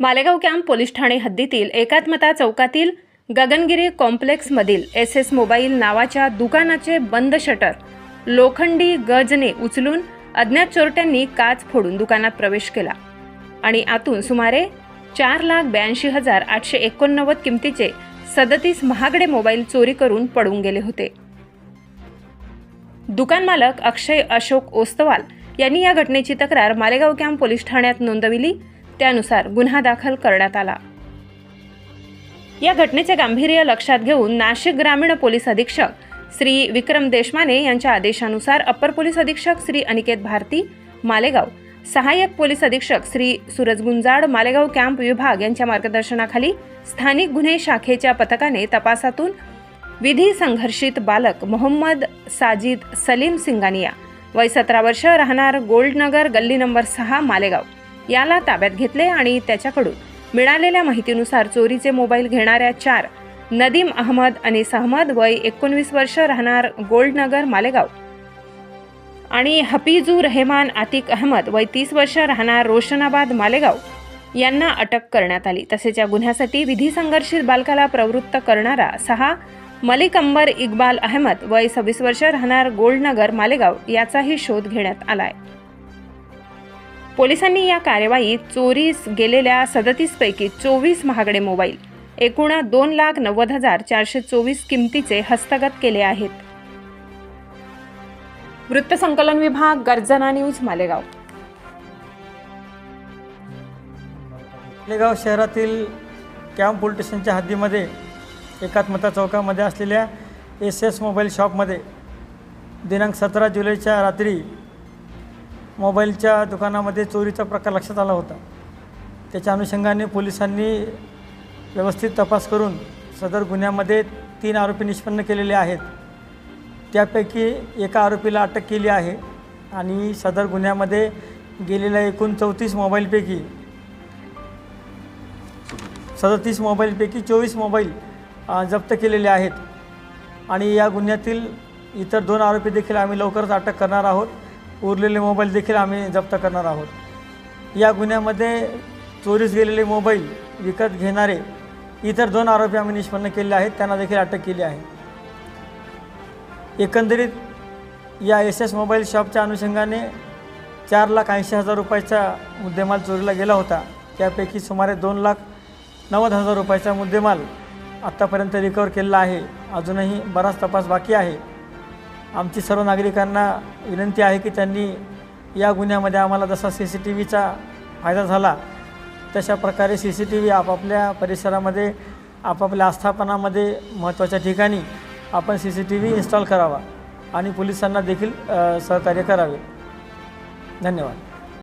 Malegaon camp police ठाणे हद्दीतील एकात्मता चौकातील गगनगिरी कॉम्प्लेक्समधील एस एस मोबाईल नावाच्या दुकानाचे बंद शटर लोखंडी गजने उचलून अज्ञात चोरट्यांनी काच फोडून दुकानात प्रवेश केला. आणि आतून सुमारे चार लाख ब्याऐंशी हजार आठशे एकोणनव्वद किमतीचे सदतीस महागडे मोबाईल चोरी करून पडून गेले होते. दुकान मालक अक्षय अशोक ओस्तवाल यांनी या घटनेची तक्रार मालेगाव कॅम्प पोलीस ठाण्यात नोंदविली. त्यानुसार गुन्हा दाखल करण्यात आला. या घटनेचे गांभीर्य लक्षात घेऊन नाशिक ग्रामीण पोलीस अधीक्षक श्री विक्रम देशमाने यांच्या आदेशानुसार अप्पर पोलीस अधीक्षक श्री अनिकेत भारती मालेगाव सहाय्यक पोलीस अधीक्षक श्री सूरज गुंजाड मालेगाव कॅम्प विभाग यांच्या मार्गदर्शनाखाली स्थानिक गुन्हे शाखेच्या पथकाने तपासातून विधी संघर्षित बालक मोहम्मद साजिद सलीम सिंगानिया वय सतरा वर्ष राहणार गोल्डनगर गल्ली नंबर सहा मालेगाव. याला ताब्यात घेतले आणि त्याच्याकडून मिळालेल्या माहितीनुसार चोरीचे मोबाईल घेणाऱ्या चार नदीम अहमद अनिस अहमद वय एकोणवीस वर्ष राहणार गोल्डनगर मालेगाव. आणि हफीजू रहेमान आतिक अहमद वय तीस वर्ष राहणार रोशनाबाद मालेगाव यांना अटक करण्यात आली. तसेच या गुन्ह्यासाठी विधी संघर्षित बालकाला प्रवृत्त करणारा सहा मलिक अंबर इक्बाल अहमद वय सव्वीस वर्ष राहणार गोल्डनगर मालेगाव याचाही शोध घेण्यात आला आहे पोलिसांनी या कार्यवाहीत चोरीस गेलेल्या सदतीसपैकी चोवीस महागडे मोबाईल एकूण दोन लाख नव्वद हजार चारशे चोवीस किमतीचे हस्तगत केले आहेत. वृत्तसंकलन विभाग गर्जना न्यूज मालेगाव. मालेगाव शहरातील कॅम्प पोलीस स्टेशनच्या हद्दीमध्ये एकात्मता चौकामध्ये असलेल्या एस एस मोबाईल शॉपमध्ये दिनांक सतरा जुलैच्या रात्री मोबाईलच्या दुकानामध्ये चोरीचा प्रकार लक्षात आला होता. त्याच्या अनुषंगाने पोलिसांनी व्यवस्थित तपास करून सदर गुन्ह्यामध्ये तीन आरोपी निष्पन्न केलेले आहेत. त्यापैकी एका आरोपीला अटक केली आहे आणि सदर गुन्ह्यामध्ये गेलेल्या एकूण चौतीस मोबाईलपैकी सदतीस मोबाईलपैकी चोवीस मोबाईल जप्त केलेले आहेत. आणि या गुन्ह्यातील इतर दोन आरोपी देखील आम्ही लवकरच अटक करणार आहोत. उरलेले मोबाईल देखील आम्ही जप्त करणार आहोत. या गुन्ह्यामध्ये चोरीस गेलेले मोबाईल विकत घेणारे इतर दोन आरोपी आम्ही निष्पन्न केले आहेत त्यांना देखील अटक केली आहे. एकंदरीत या एस एस मोबाईल शॉपच्या अनुषंगाने चार लाख ऐंशी हजार रुपयाचा मुद्देमाल चोरीला गेला होता. त्यापैकी सुमारे दोन लाख नव्वद हजार रुपयाचा मुद्देमाल आत्तापर्यंत रिकवर केलेला आहे. अजूनही बराच तपास बाकी आहे. आमची सर्व नागरिकांना विनंती आहे की त्यांनी या गुन्ह्यामध्ये आम्हाला जसा सी सी टी व्हीचा फायदा झाला तशा प्रकारे सी सी टी व्ही आपापल्या परिसरामध्ये आपापल्या आस्थापनामध्ये महत्त्वाच्या ठिकाणी आपण C C T V install करावा आणि पोलिसांना देखील सहकार्य करावे. धन्यवाद.